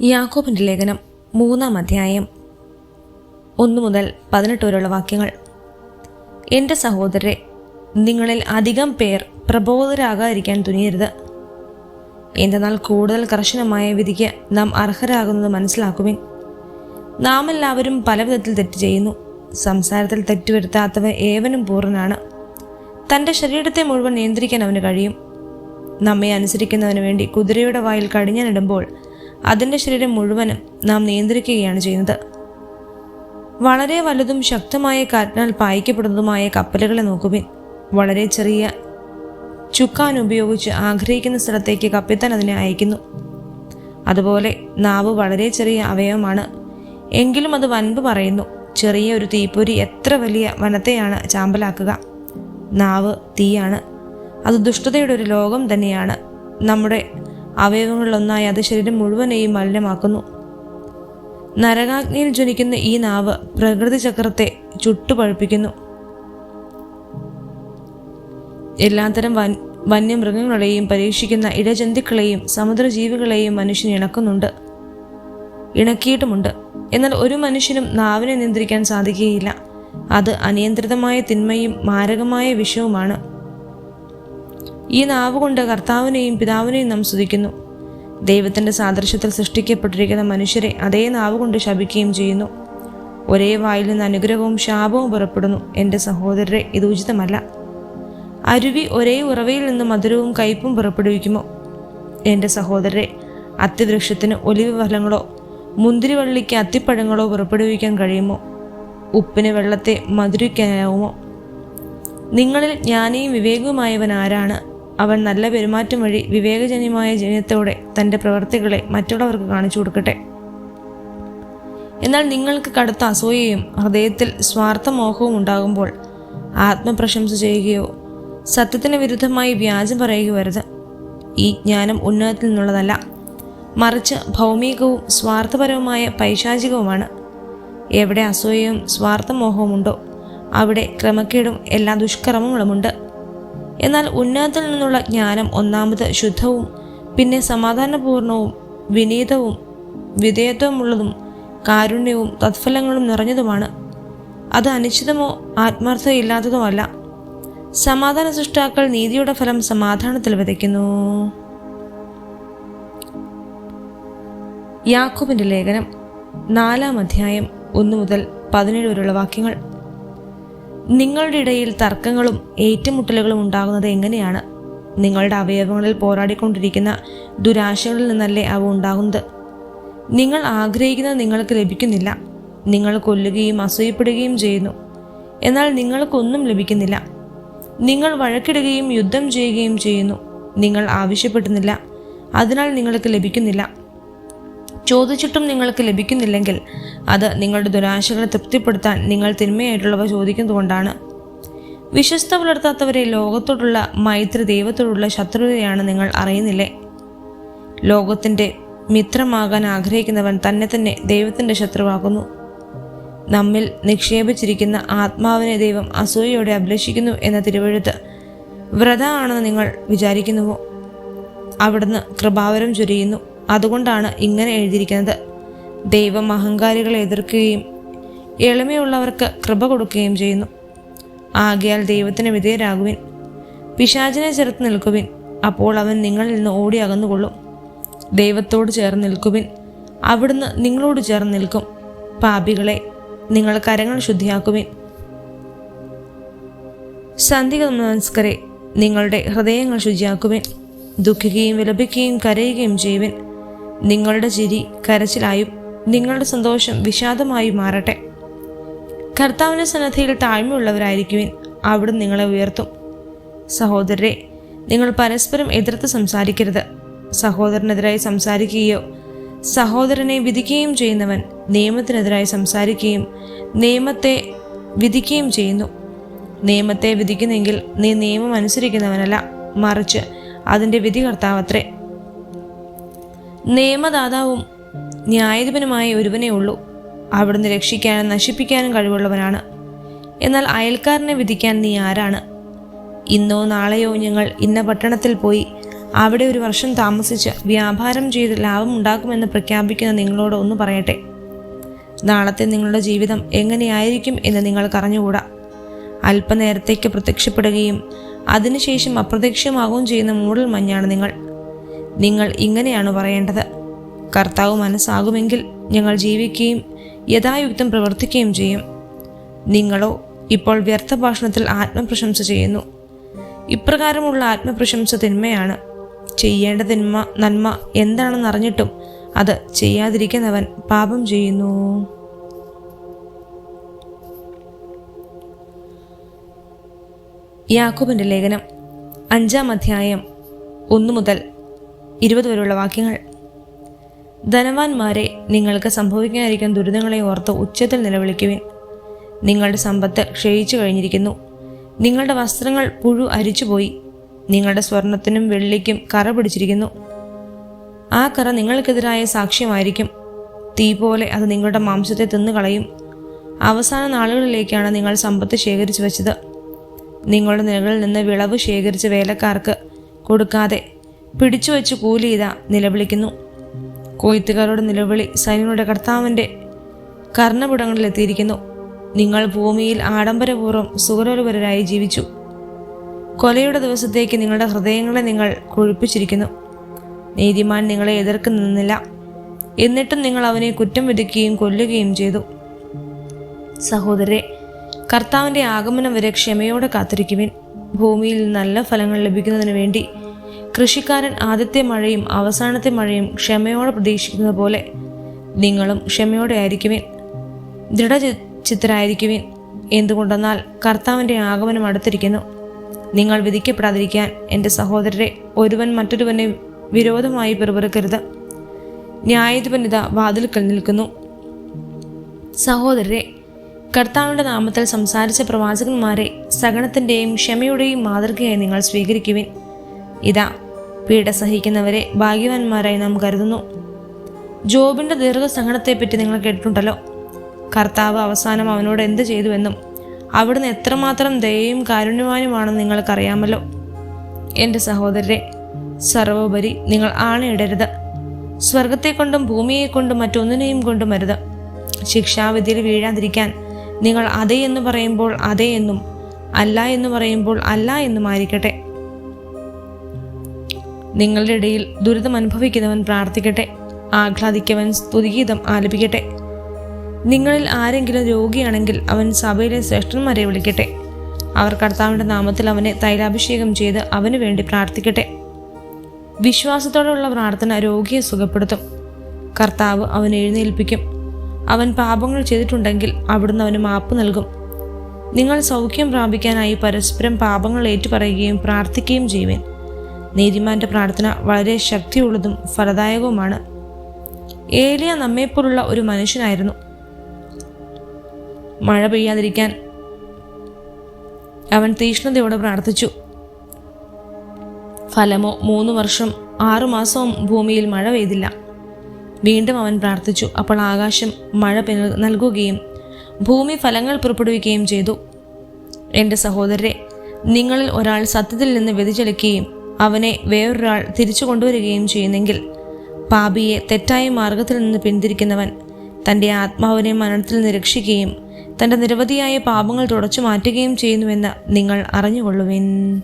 യാക്കോബിന്റെ ലേഖനം മൂന്നാം അധ്യായം ഒന്നു മുതൽ പതിനെട്ട് വരെയുള്ള വാക്യങ്ങൾ. എന്റെ സഹോദരരെ നിങ്ങളിൽ അധികം പേർ പ്രബോധരാകാതിരിക്കാൻ തുനിയരുത്. എന്തെന്നാൽ കൂടുതൽ കർശനമായ വിധിക്ക് നാം അർഹരാകുന്നത് മനസ്സിലാക്കുവിൻ. നാം എല്ലാവരും പല വിധത്തിൽ തെറ്റ് ചെയ്യുന്നു. സംസാരത്തിൽ തെറ്റുവരുത്താത്തവ ഏവനും പൂർണനാണ്. തന്റെ ശരീരത്തെ മുഴുവൻ നിയന്ത്രിക്കാൻ അവന് കഴിയും. നമ്മെ അനുസരിക്കുന്നതിന് വേണ്ടി കുതിരയുടെ വായിൽ കടിഞ്ഞാനിടുമ്പോൾ അതിന്റെ ശരീരം മുഴുവനും നാം നിയന്ത്രിക്കുകയാണ് ചെയ്യുന്നത്. വളരെ വലുതും ശക്തമായ കാറ്റിനാൽ പായിക്കപ്പെടുന്നതുമായ കപ്പലുകളെ നോക്കുവിൻ. വളരെ ചെറിയ ചുക്കാൻ ഉപയോഗിച്ച് ആഗ്രഹിക്കുന്ന സ്ഥലത്തേക്ക് കപ്പിത്താൻ അതിനെ അയക്കുന്നു. അതുപോലെ നാവ് വളരെ ചെറിയ അവയവമാണ്. എങ്കിലും അത് വൻപ് പറയുന്നു. ചെറിയ ഒരു തീപ്പൊരി എത്ര വലിയ വനത്തെയാണ് ചാമ്പലാക്കുക. നാവ് തീയാണ്. അത് ദുഷ്ടതയുടെ ഒരു ലോകം തന്നെയാണ്. നമ്മുടെ അവയവങ്ങളിലൊന്നായി അത് ശരീരം മുഴുവനെയും മലിനമാക്കുന്നു. നരകാഗ്നിയിൽ ജ്വലിക്കുന്ന ഈ നാവ് പ്രകൃതി ചക്രത്തെ ചുട്ടുപഴുപ്പിക്കുന്നു. എല്ലാത്തരം വൻ വന്യമൃഗങ്ങളെയും പരീക്ഷിക്കുന്ന ഇടജന്തുക്കളെയും സമുദ്രജീവികളെയും മനുഷ്യൻ ഇണക്കുന്നുണ്ട്. ഇണക്കിയിട്ടുമുണ്ട്. എന്നാൽ ഒരു മനുഷ്യനും നാവിനെ നിയന്ത്രിക്കാൻ സാധിക്കുകയില്ല. അത് അനിയന്ത്രിതമായ തിന്മയും മാരകമായ വിഷവുമാണ്. ഈ നാവ് കൊണ്ട് കർത്താവിനെയും പിതാവിനെയും നാം സ്തുതിക്കുന്നു. ദൈവത്തിന്റെ സാദൃശ്യത്തിൽ സൃഷ്ടിക്കപ്പെട്ടിരിക്കുന്ന മനുഷ്യരെ അതേ നാവ് കൊണ്ട് ശപിക്കുകയും ചെയ്യുന്നു. ഒരേ വായിൽ നിന്ന് അനുഗ്രഹവും ശാപവും പുറപ്പെടുന്നു. എന്റെ സഹോദരരെ ഇത് ഉചിതമല്ല. അരുവി ഒരേ ഉറവയിൽ നിന്ന് മധുരവും കയ്പും പുറപ്പെടുവിക്കുമോ? എന്റെ സഹോദരരെ അത്തിവൃക്ഷത്തിന് ഒലിവ് ഫലങ്ങളോ മുന്തിരിവള്ളിക്ക് അത്തിപ്പഴങ്ങളോ പുറപ്പെടുവിക്കാൻ കഴിയുമോ? ഉപ്പിന് വെള്ളത്തെ മധുരിക്കാനാവുമോ? നിങ്ങളിൽ ജ്ഞാനിയും വിവേകവുമായവൻ ആരാണ്? അവൻ നല്ല പെരുമാറ്റം വഴി വിവേകജന്യമായ ജനത്തോടെ തന്റെ പ്രവർത്തികളെ മറ്റുള്ളവർക്ക് കാണിച്ചു കൊടുക്കട്ടെ. എന്നാൽ നിങ്ങൾക്ക് കടുത്ത അസൂയയും ഹൃദയത്തിൽ സ്വാർത്ഥമോഹവും ഉണ്ടാകുമ്പോൾ ആത്മപ്രശംസ ചെയ്യുകയോ സത്യത്തിന് വിരുദ്ധമായി വ്യാജം പറയുകയോ വരുത് ഈ ജ്ഞാനം ഉന്നതത്തിൽ നിന്നുള്ളതല്ല മറിച്ച് ഭൗമികവും സ്വാർത്ഥപരവുമായ പൈശാചികവുമാണ്. എവിടെ അസൂയയും സ്വാർത്ഥമോഹവും ഉണ്ടോ അവിടെ ക്രമക്കേടും എല്ലാ ദുഷ്കർമ്മങ്ങളുമുണ്ട്. എന്നാൽ ഉന്നതത്തിൽ നിന്നുള്ള ജ്ഞാനം ഒന്നാമത് ശുദ്ധവും പിന്നെ സമാധാനപൂർണവും വിനീതവും വിധേയത്വമുള്ളതും കാരുണ്യവും തത്ഫലങ്ങളും നിറഞ്ഞതുമാണ്. അത് അനിശ്ചിതമോ ആത്മാർത്ഥതയില്ലാത്തതോ അല്ല. സമാധാന സൃഷ്ടാക്കൾ നീതിയുടെ ഫലം സമാധാനത്തിൽ വിതയ്ക്കുന്നു. യാക്കോബിന്റെ ലേഖനം നാലാം അധ്യായം ഒന്നു മുതൽ പതിനേഴ് വരെയുള്ള വാക്യങ്ങൾ. നിങ്ങളുടെ ഇടയിൽ തർക്കങ്ങളും ഏറ്റുമുട്ടലുകളും ഉണ്ടാകുന്നത് എങ്ങനെയാണ്? നിങ്ങളുടെ അവയവങ്ങളിൽ പോരാടിക്കൊണ്ടിരിക്കുന്ന ദുരാശകളിൽ നിന്നല്ലേ അവ ഉണ്ടാകുന്നത്? നിങ്ങൾ ആഗ്രഹിക്കുന്നത് നിങ്ങൾക്ക് ലഭിക്കുന്നില്ല. നിങ്ങൾ കൊല്ലുകയും അസൂയപ്പെടുകയും ചെയ്യുന്നു. എന്നാൽ നിങ്ങൾക്കൊന്നും ലഭിക്കുന്നില്ല. നിങ്ങൾ വഴക്കിടുകയും യുദ്ധം ചെയ്യുകയും ചെയ്യുന്നു. നിങ്ങൾ ആവശ്യപ്പെടുന്നില്ല. അതിനാൽ നിങ്ങൾക്ക് ലഭിക്കുന്നില്ല. ചോദിച്ചിട്ടും നിങ്ങൾക്ക് ലഭിക്കുന്നില്ലെങ്കിൽ അത് നിങ്ങളുടെ ദുരാശകളെ തൃപ്തിപ്പെടുത്താൻ നിങ്ങൾ തിന്മയായിട്ടുള്ളവ ചോദിക്കുന്നതുകൊണ്ടാണ്. വിശ്വസ്ത പുലർത്താത്തവരെ ലോകത്തോടുള്ള മൈത്രി ദൈവത്തോടുള്ള ശത്രുതയാണ് നിങ്ങൾ അറിയുന്നില്ലേ? ലോകത്തിന്റെ മിത്രമാകാൻ ആഗ്രഹിക്കുന്നവൻ തന്നെ തന്നെ ദൈവത്തിന്റെ ശത്രുവാകുന്നു. നമ്മിൽ നിക്ഷേപിച്ചിരിക്കുന്ന ആത്മാവിനെ ദൈവം അസൂയയോടെ അഭിലഷിക്കുന്നു എന്ന തിരുവഴുത്ത് വ്രത ആണെന്ന് നിങ്ങൾ വിചാരിക്കുന്നുവോ? അവിടുന്ന് കൃപാവരം ചൊരിയുന്നു. അതുകൊണ്ടാണ് ഇങ്ങനെ എഴുതിയിരിക്കുന്നത്. ദൈവം അഹങ്കാരികളെ എതിർക്കുകയും എളിമയുള്ളവർക്ക് കൃപ കൊടുക്കുകയും ചെയ്യുന്നു. ആകയാൽ ദൈവത്തിന് വിധേയരാകുവിൻ. പിശാചിനെ ചെറുത്ത് നിൽക്കുവിൻ. അപ്പോൾ അവൻ നിങ്ങളിൽ നിന്ന് ഓടി അകന്നുകൊള്ളും. ദൈവത്തോട് ചേർന്ന് നിൽക്കുവിൻ. അവിടുന്ന് നിങ്ങളോട് ചേർന്ന് നിൽക്കും. പാപികളെ നിങ്ങൾ കരങ്ങൾ ശുദ്ധിയാക്കുവിൻ. സന്ധിക നമസ്കരെ. നിങ്ങളുടെ ഹൃദയങ്ങൾ ശുചിയാക്കുവിൻ. ദുഃഖിക്കുകയും വിലപിക്കുകയും കരയുകയും ചെയ്യുവിൻ. നിങ്ങളുടെ ചിരി കരച്ചിലായും നിങ്ങളുടെ സന്തോഷം വിഷാദമായി മാറട്ടെ. കർത്താവിന്റെ സന്നദ്ധയിൽ താഴ്മയുള്ളവരായിരിക്കുവിൻ അവിടെ നിങ്ങളെ ഉയർത്തും. സഹോദരരെ നിങ്ങൾ പരസ്പരം എതിർത്ത് സംസാരിക്കരുത്. സഹോദരനെതിരായി സംസാരിക്കുകയോ സഹോദരനെ വിധിക്കുകയും ചെയ്യുന്നവൻ നിയമത്തിനെതിരായി സംസാരിക്കുകയും നിയമത്തെ വിധിക്കുകയും ചെയ്യുന്നു. നിയമത്തെ വിധിക്കുന്നെങ്കിൽ നീ നിയമം അനുസരിക്കുന്നവനല്ല മറിച്ച് അതിന്റെ വിധികർത്താവത്രേ നിയമദാതാവും ന്യായാധിപനുമായ ഒരുവനേ ഉള്ളൂ. അവിടുന്ന് രക്ഷിക്കാനും നശിപ്പിക്കാനും കഴിവുള്ളവനാണ്. എന്നാൽ അയൽക്കാരനെ വിധിക്കാൻ നീ ആരാണ്? ഇന്നോ നാളെയോ ഞങ്ങൾ ഇന്ന പട്ടണത്തിൽ പോയി അവിടെ ഒരു വർഷം താമസിച്ച് വ്യാപാരം ചെയ്ത് ലാഭം ഉണ്ടാക്കുമെന്ന് പ്രഖ്യാപിക്കുന്ന നിങ്ങളോട് ഒന്ന് പറയട്ടെ. നാളത്തെ നിങ്ങളുടെ ജീവിതം എങ്ങനെയായിരിക്കും എന്ന് നിങ്ങൾ അറിഞ്ഞുകൂടാ അല്പനേരത്തേക്ക് പ്രത്യക്ഷപ്പെടുകയും അതിനുശേഷം അപ്രത്യക്ഷമാകുകയും ചെയ്യുന്ന മൂടൽ മഞ്ഞാണ് നിങ്ങൾ. നിങ്ങൾ ഇങ്ങനെയാണ് പറയേണ്ടത്. കർത്താവ് മനസ്സാകുമെങ്കിൽ ഞങ്ങൾ ജീവിക്കുകയും യഥായുക്തം പ്രവർത്തിക്കുകയും ചെയ്യും. നിങ്ങളോ ഇപ്പോൾ വ്യർത്ഥഭാഷണത്തിൽ ആത്മപ്രശംസ ചെയ്യുന്നു. ഇപ്രകാരമുള്ള ആത്മപ്രശംസ തിന്മയാണ്. ചെയ്യേണ്ട തിന്മ നന്മ എന്താണെന്ന് അറിഞ്ഞിട്ടും അത് ചെയ്യാതിരിക്കുന്നവൻ പാപം ചെയ്യുന്നു. യാക്കോബിന്റെ ലേഖനം അഞ്ചാം അധ്യായം ഒന്നു മുതൽ ഇരുപത് വരെയുള്ള വാക്യങ്ങൾ. ധനവാന്മാരെ നിങ്ങൾക്ക് സംഭവിക്കാനിരിക്കുന്ന ദുരിതങ്ങളെ ഓർത്ത് ഉച്ചത്തിൽ നിലവിളിക്കുവിൻ. നിങ്ങളുടെ സമ്പത്ത് ക്ഷയിച്ചു കഴിഞ്ഞിരിക്കുന്നു. നിങ്ങളുടെ വസ്ത്രങ്ങൾ പുഴു അരിച്ചുപോയി. നിങ്ങളുടെ സ്വർണത്തിനും വെള്ളിക്കും കറ പിടിച്ചിരിക്കുന്നു. ആ കറ നിങ്ങൾക്കെതിരായ സാക്ഷ്യമായിരിക്കും. തീ പോലെ അത് നിങ്ങളുടെ മാംസത്തെ തിന്നുകളയും. അവസാന നാളുകളിലേക്കാണ് നിങ്ങൾ സമ്പത്ത് ശേഖരിച്ചു വെച്ചത്. നിങ്ങളുടെ നിലകളിൽ നിന്ന് വിളവ് ശേഖരിച്ച വേലക്കാർക്ക് കൊടുക്കാതെ പിടിച്ചു വെച്ച് കൂലി ഇതാ നിലവിളിക്കുന്നു. കൊയ്ത്തുകാരുടെ നിലവിളി സൈന്യങ്ങളുടെ കർത്താവിന്റെ കർണപുടങ്ങളിലെത്തിയിരിക്കുന്നു നിങ്ങൾ ഭൂമിയിൽ ആഡംബരപൂർവം സുഖരോപരരായി ജീവിച്ചു. കൊലയുടെ ദിവസത്തേക്ക് നിങ്ങളുടെ ഹൃദയങ്ങളെ നിങ്ങൾ കൊഴുപ്പിച്ചിരിക്കുന്നു. നീതിമാൻ നിങ്ങളെ എതിർക്ക് നിന്നില്ല. എന്നിട്ടും നിങ്ങൾ അവനെ കുറ്റം വിധിക്കുകയും കൊല്ലുകയും ചെയ്തു. സഹോദരെ കർത്താവിന്റെ ആഗമനം വരെ ക്ഷമയോടെ കാത്തിരിക്കുവിൻ. ഭൂമിയിൽ നല്ല ഫലങ്ങൾ ലഭിക്കുന്നതിന് വേണ്ടി കൃഷിക്കാരൻ ആദ്യത്തെ മഴയും അവസാനത്തെ മഴയും ക്ഷമയോടെ പ്രതീക്ഷിക്കുന്നത് പോലെ നിങ്ങളും ക്ഷമയോടെ ആയിരിക്കുവിൻ. ദൃഢചിത്തരായിരിക്കുവിൻ. എന്തുകൊണ്ടെന്നാൽ കർത്താവിന്റെ ആഗമനം അടുത്തിരിക്കുന്നു. നിങ്ങൾ വിധിക്കപ്പെടാതിരിക്കാൻ എന്റെ സഹോദരരെ ഒരുവൻ മറ്റൊരുവനെ വിരോധമായി പെറുപിറുക്കരുത്. ന്യായാധിപനിത വാതിൽക്കൽ നിൽക്കുന്നു. സഹോദരരെ കർത്താവിന്റെ നാമത്തിൽ സംസാരിച്ച പ്രവാചകന്മാരെ സഹനത്തിന്റെയും ക്ഷമയുടെയും മാതൃകയായി നിങ്ങൾ സ്വീകരിക്കുവിൻ. ഇതാ പീഡ സഹിക്കുന്നവരെ ഭാഗ്യവാന്മാരായി നാം കരുതുന്നു. ജോബിന്റെ ദീർഘസഹനത്തെപ്പറ്റി നിങ്ങൾ കേട്ടിട്ടുണ്ടല്ലോ. കർത്താവ് അവസാനം അവനോട് എന്ത് ചെയ്തുവെന്നും അവിടുന്ന് എത്രമാത്രം ദയയും കാരുണ്യവാനുമാണെന്ന് നിങ്ങൾക്കറിയാമല്ലോ. എന്റെ സഹോദരരെ സർവോപരി നിങ്ങൾ ആണയിടരുത്. സ്വർഗത്തെ കൊണ്ടും ഭൂമിയെ കൊണ്ടും മറ്റൊന്നിനെയും കൊണ്ടും അരുത്. ശിക്ഷാവിധിയിൽ വീഴാതിരിക്കാൻ നിങ്ങൾ അതേ എന്ന് പറയുമ്പോൾ അതേ എന്നും അല്ല എന്ന് പറയുമ്പോൾ അല്ല എന്നും ആയിരിക്കട്ടെ നിങ്ങളുടെ ഇടയിൽ ദുരിതം അനുഭവിക്കുന്നവൻ പ്രാർത്ഥിക്കട്ടെ ആഹ്ലാദിക്കവൻ സ്തുതിഗീതം ആലപിക്കട്ടെ. നിങ്ങളിൽ ആരെങ്കിലും രോഗിയാണെങ്കിൽ അവൻ സഭയിലെ ശ്രേഷ്ഠന്മാരെ വിളിക്കട്ടെ. അവർ കർത്താവിന്റെ നാമത്തിൽ അവനെ തൈലാഭിഷേകം ചെയ്ത് അവന് വേണ്ടി പ്രാർത്ഥിക്കട്ടെ. വിശ്വാസത്തോടെയുള്ള പ്രാർത്ഥന രോഗിയെ സുഖപ്പെടുത്തും. കർത്താവ് അവൻ എഴുന്നേൽപ്പിക്കും. അവൻ പാപങ്ങൾ ചെയ്തിട്ടുണ്ടെങ്കിൽ അവിടുന്ന് അവന് മാപ്പ് നൽകും. നിങ്ങൾ സൗഖ്യം പ്രാപിക്കാനായി പരസ്പരം പാപങ്ങൾ ഏറ്റുപറയുകയും പ്രാർത്ഥിക്കുകയും ചെയ്യുവേൻ. നീതിമാന്റെ പ്രാർത്ഥന വളരെ ശക്തിയുള്ളതും ഫലദായകവുമാണ്. ഏലിയ നമ്മെപ്പോലുള്ള ഒരു മനുഷ്യനായിരുന്നു. മഴ പെയ്യാതിരിക്കാൻ അവൻ തീഷ്ണതയോടെ പ്രാർത്ഥിച്ചു. ഫലമോ മൂന്ന് വർഷം ആറുമാസവും ഭൂമിയിൽ മഴ പെയ്തില്ല. വീണ്ടും അവൻ പ്രാർത്ഥിച്ചു. അപ്പോൾ ആകാശം മഴ നൽകുകയും ഭൂമി ഫലങ്ങൾ പുറപ്പെടുവിക്കുകയും ചെയ്തു. എന്റെ സഹോദരരെ നിങ്ങളിൽ ഒരാൾ സത്യത്തിൽ നിന്ന് വ്യതിചലിക്കുകയും അവനെ വേറൊരാൾ തിരിച്ചു കൊണ്ടുവരികയും ചെയ്യുന്നെങ്കിൽ പാപിയെ തെറ്റായ മാർഗത്തിൽ നിന്ന് പിന്തിരിക്കുന്നവൻ തന്റെ ആത്മാവിനെ മരണത്തിൽ നിന്ന് രക്ഷിക്കുകയും തന്റെ നിരവധിയായ പാപങ്ങൾ തുടച്ചു മാറ്റുകയും ചെയ്യുന്നുവെന്ന് നിങ്ങൾ അറിഞ്ഞുകൊള്ളുവിൻ.